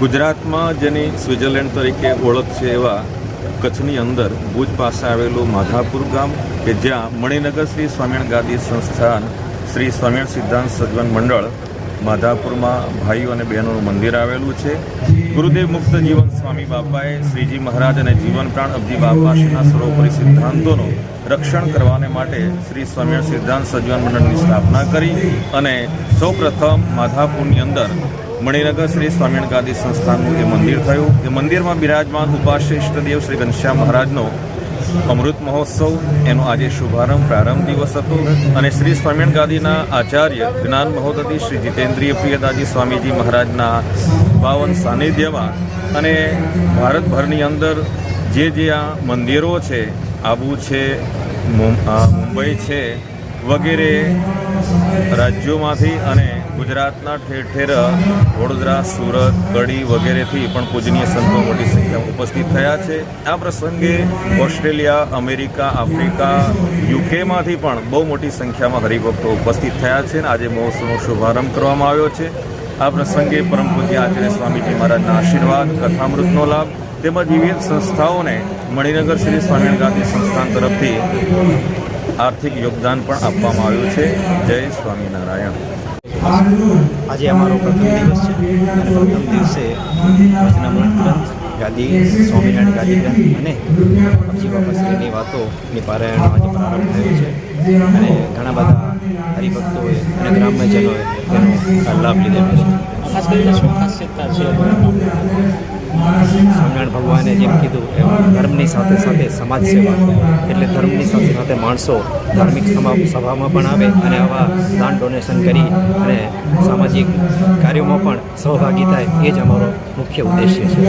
ગુજરાતમાં જેની સ્વિટ્ઝરલેન્ડ તરીકે ઓળખ છે એવા કચ્છની અંદર ભુજ પાસે આવેલું માધાપુર ગામ કે જ્યાં મણિનગર શ્રી સ્વામિનારાયણ ગાદી સંસ્થાન શ્રી સ્વામિનારાયણ સિદ્ધાંત સજ્જન મંડળ માધાપુરમાં ભાઈઓ અને બહેનોનું મંદિર આવેલું છે. ગુરુદેવ મુક્ત જીવન સ્વામી બાપાએ શ્રીજી મહારાજ અને જીવન પ્રાણ અબજી બાપાશ્રીના સર્વોપરી સિદ્ધાંતોનું રક્ષણ કરવાને માટે શ્રી સ્વામિનારાયણ સિદ્ધાંત સજ્જન મંડળની સ્થાપના કરી અને સૌપ્રથમ માધાપુરની અંદર મણિનગર શ્રી સ્વામિનારાયણ ગાદી સંસ્થાનનું એ મંદિર થયું. એ મંદિરમાં બિરાજમાન ઉપાસ્ય ઇષ્ટદેવ શ્રી ઘનશ્યામ મહારાજનો અમૃત મહોત્સવ, એનો આજે શુભારંભ પ્રારંભ દિવસ હતો અને શ્રી સ્વામિનારાયણ ગાદીના આચાર્ય જ્ઞાન મહોદતી શ્રી જીતેન્દ્રિય પ્રિયદાજી સ્વામીજી મહારાજના પાવન સાનિધ્યમાં અને ભારતભરની અંદર જે જે આ મંદિરો છે આબુ છે મુંબઈ છે વગેરે રાજ્યોમાંથી અને ગુજરાતના ઠેર ઠેર વડોદરા, સુરત કડી વગેરેથી પણ પૂજનીય સંતો મોટી સંખ્યામાં ઉપસ્થિત થયા છે. આ પ્રસંગે ઓસ્ટ્રેલિયા, અમેરિકા, આફ્રિકા યુકેમાંથી પણ બહુ મોટી સંખ્યામાં હરિભક્તો ઉપસ્થિત થયા છે અને આજે મહોત્સવનો શુભારંભ કરવામાં આવ્યો છે. આ પ્રસંગે પરમ પૂજ્ય આચાર્ય સ્વામીજી મહારાજના આશીર્વાદ, કથામૃતનો લાભ તેમજ વિવિધ સંસ્થાઓને મણિનગર શ્રી સ્વામિનારાયણ ગાંધી સંસ્થાન તરફથી આર્થિક યોગદાન પણ આપવામાં આવ્યું છે. જય સ્વામિનારાયણ. આજે અમારો પ્રથમ દિવસ છે. અને પ્રથમ દિવસે વચનામૃત ગ્રંથ ગાદી સ્વામિનારાયણ ગાદી ગ્રંથ અને અબજી બાપાશ્રીની વાતોની પારાયણનો આજે પ્રારંભ થયો છે. અને ઘણા બધા હરિભક્તોએ અને ગ્રામ્યજનોએ તેનો લાભ લીધેલો છે. ખાસ કરીને શું ખાસિયતતા છે? સ્વામિનારાયણ ભગવાને જેમ કીધું, એમ ધર્મની સાથે સાથે સમાજ સેવા. એટલે ધર્મની સાથે સાથે માણસો ધાર્મિક સભામાં પણ આવે અને આવા દાન ડોનેશન કરી અને સામાજિક કાર્યોમાં પણ સહભાગી થાય, એ જ અમારો મુખ્ય ઉદ્દેશ્ય છે.